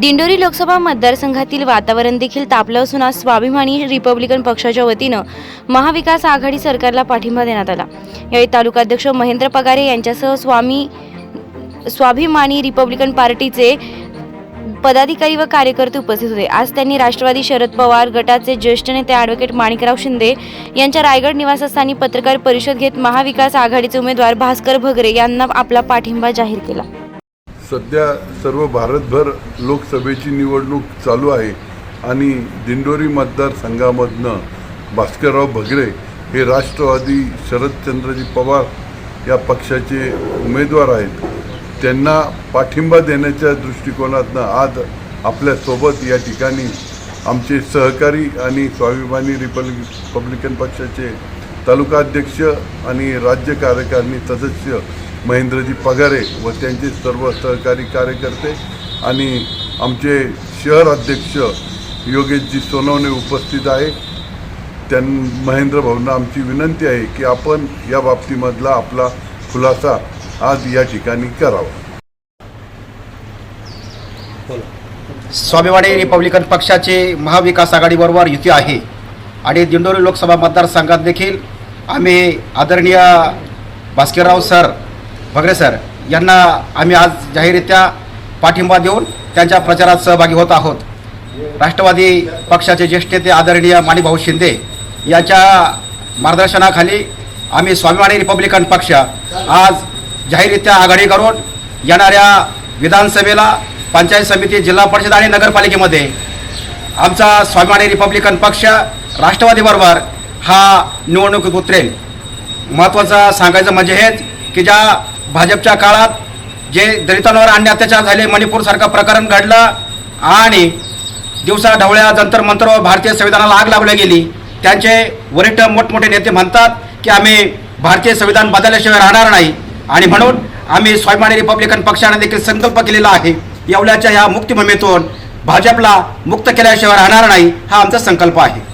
दिंडोरी लोकसभा मतदारसंघातील वातावरण देखील तापलं असून आज स्वाभिमानी रिपब्लिकन पक्षाच्या वतीनं महाविकास आघाडी सरकारला पाठिंबा देण्यात आला. यावेळी तालुकाध्यक्ष महेंद्र पगारे यांच्यासह स्वामी स्वाभिमानी रिपब्लिकन पार्टीचे पदाधिकारी व कार्यकर्ते उपस्थित होते. आज त्यांनी राष्ट्रवादी शरद पवार गटाचे ज्येष्ठ नेते ॲडव्होकेट माणिकराव शिंदे यांच्या रायगड निवासस्थानी पत्रकार परिषद घेत महाविकास आघाडीचे उमेदवार भास्कर भगरे यांना आपला पाठिंबा जाहीर केला. सध्या सर्व भारतभर लोकसभेची निवडणूक चालू आहे आणि दिंडोरी मतदारसंघामधनं भास्करराव भगरे हे राष्ट्रवादी शरदचंद्रजी पवार या पक्षाचे उमेदवार आहेत. त्यांना पाठिंबा देण्याच्या दृष्टिकोनातनं आज आपल्यासोबत या ठिकाणी आमचे सहकारी आणि स्वाभिमानी रिपब्लिक रिपब्लिकन पक्षाचे तालुका अध्यक्ष आणि राज्य कार्यकारिणी सदस्य महेंद्रजी पगारे व त्यांचे सर्व सहकारी कार्यकर्ते आणि आमचे शहर अध्यक्ष योगेशजी सोनवणे उपस्थित आहे. त्यां महेंद्र भाऊंना आमची विनंती आहे की आपण या बाबतीमधला आपला खुलासा आज या ठिकाणी करावा. स्वाभिमानी रिपब्लिकन पक्षाचे महाविकास आघाडीबरोबर युती आहे. आणि दिंडोरी लोकसभा मतदारसंघात देखील आम्ही आदरणीय भास्करराव सर भगरे सर यांना आम्ही आज जाहीररित्या पाठिंबा देऊन त्यांच्या प्रचारात सहभागी होत आहोत. राष्ट्रवादी पक्षाचे ज्येष्ठ नेते आदरणीय माणिकभाऊ शिंदे यांच्या मार्गदर्शनाखाली आम्ही स्वाभिमानी रिपब्लिकन पक्ष आज जाहीररित्या आघाडी करून येणाऱ्या विधानसभेला पंचायत समिती जिल्हा परिषद आणि नगरपालिकेमध्ये आमचा स्वाभिमानी रिपब्लिकन पक्ष राष्ट्रवादीबरोबर हा निवडणुकीत उतरेल. महत्त्वाचं सांगायचं म्हणजे हेच की ज्या भाजपच्या काळात जे दलितांवर अन्य अत्याचार झाले मणिपूरसारखं प्रकरण घडलं आणि दिवसा ढवळ्या जंतर मंतरवर भारतीय संविधानाला आग लावल्या गेली त्यांचे वरिष्ठ मोठमोठे नेते म्हणतात की आम्ही भारतीय संविधान बदलल्याशिवाय राहणार नाही आणि म्हणून आम्ही स्वाभिमानी रिपब्लिकन पक्षाने देखील संकल्प केलेला आहे. येवल्याच्या ह्या मुक्तिभूमीतून भाजपला मुक्त केल्याशिवाय राहणार नाही हा आमचा संकल्प आहे.